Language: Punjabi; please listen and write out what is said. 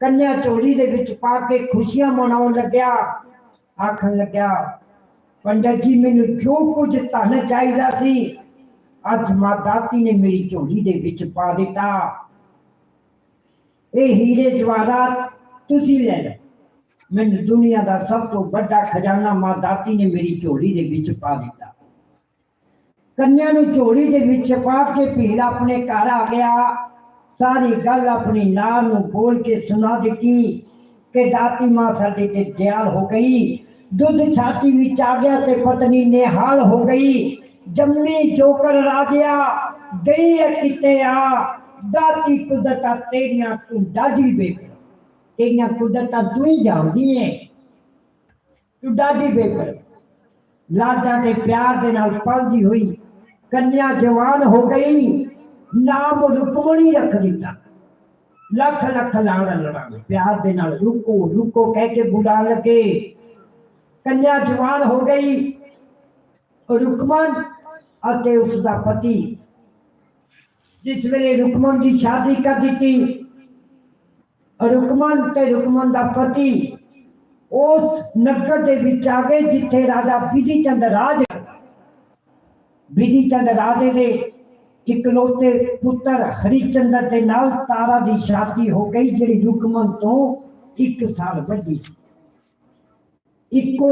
ਕੰਨਿਆ ਝੋਲੀ ਦੇ ਵਿੱਚ ਪਾ ਕੇ ਖੁਸ਼ੀਆਂ ਮਨਾਉਣ ਲੱਗਿਆ। ਆਖਣ ਲੱਗਿਆ, ਪੰਡਤ ਜੀ, ਮੈਨੂੰ ਜੋ ਕੁਝ ਧਨ ਚਾਹੀਦਾ ਸੀ, ਅੱਜ ਮਾਂ ਦਾਤੀ ਨੇ ਮੇਰੀ ਝੋਲੀ ਦੇ ਵਿੱਚ ਪਾ ਦਿੱਤਾ। ਇਹ ਹੀਰੇ ਜਵਾਹਰਾਤ ਤੁਸੀਂ ਲੈ ਲਓ। ਮੈਨੂੰ ਦੁਨੀਆ ਦਾ ਸਭ ਤੋਂ ਵੱਡਾ ਖਜ਼ਾਨਾ ਮਾਂ ਦਾਤੀ ਨੇ ਮੇਰੀ ਝੋਲੀ ਦੇ ਵਿੱਚ ਪਾ ਦਿੱਤਾ। ਕੰਨਿਆ ਨੂੰ ਝੋਲੀ ਦੇ ਵਿੱਚ ਪਾ ਕੇ ਭੀਲ ਆਪਣੇ ਘਰ ਆ ਗਿਆ। ਸਾਰੀ ਗੱਲ ਆਪਣੀ ਨਾਂ ਨੂੰ ਬੋਲ ਕੇ ਸੁਣਾ ਦਿੱਤੀ ਕਿ ਦਾਤੀ ਮਾਂ ਸਾਡੇ ਤੇ ਦਿਆਲ ਹੋ ਗਈ। ਦੁੱਧ ਛਾਤੀ ਵਿੱਚ ਆ ਗਿਆ ਤੇ ਪਤਨੀ ਨਿਹਾਲ ਹੋ ਗਈ। ਜੰਮੀ ਜੋਕਰ ਰਾਜਿਆ ਗਈ ਕਿਤੇ ਆ। ਦਾਤੀ ਕੁਦਰਤਾਂ ਤੇਰੀਆਂ ਤੂੰ ਡਾਢੀ ਬੇਕਰ ਤੇਰੀਆਂ ਕੁਦਰਤਾਂ ਤੂੰ ਹੀ ਜਾਣਦੀ ਏ ਤੂੰ ਡਾਢੀ ਬੇਕਰ ਲਾਡਾਂ ਦੇ ਪਿਆਰ ਦੇ ਨਾਲ ਪਲਦੀ ਹੋਈ, ਕੰਨਿਆ ਜਵਾਨ ਹੋ ਗਈ। ਨਾਮ ਰੁਕਮਣੀ ਰੱਖ ਦਿੱਤਾ। ਲੱਖ ਲੱਖ ਲਾਣ ਲੜਾਵੇ ਪਿਆਰ ਦੇ ਨਾਲ ਰੁਕੋ ਰੁਕੋ, ਕਹਿ ਕੇ ਬੁਲਾ ਲਗੇ। ਕੰਨਿਆ ਜਵਾਨ ਹੋ ਗਈ। ਰੁਕਮਨ ਅਤੇ ਉਸ ਦਾ ਪਤੀ। ਜਿਸ ਵੇਲੇ ਰੁਕਮਨ ਦੀ ਸ਼ਾਦੀ ਕਰ ਦਿੱਤੀ, ਰੁਕਮਨ ਤੇ ਰੁਕਮਨ ਦਾ ਪਤੀ ਉਸ ਨਗਰ ਦੇ ਵਿੱਚ ਆ ਗਏ, ਜਿੱਥੇ ਰਾਜਾ ਵਿਧੀ ਚੰਦ ਰਾਜ ਵਿਧੀ ਚੰਦ ਰਾਜੇ ਦੇ ਇਕਲੌਤੇ ਪੁੱਤਰ ਹਰੀਚੰਦਰ ਦੇ ਨਾਲ ਤਾਰਾ ਦੀ ਸ਼ਾਦੀ ਹੋ ਗਈ, ਜਿਹੜੀ ਰੁਕਮਨ ਤੋਂ ਇੱਕ ਸਾਲ ਵੱਡੀ ਇੱਕੋ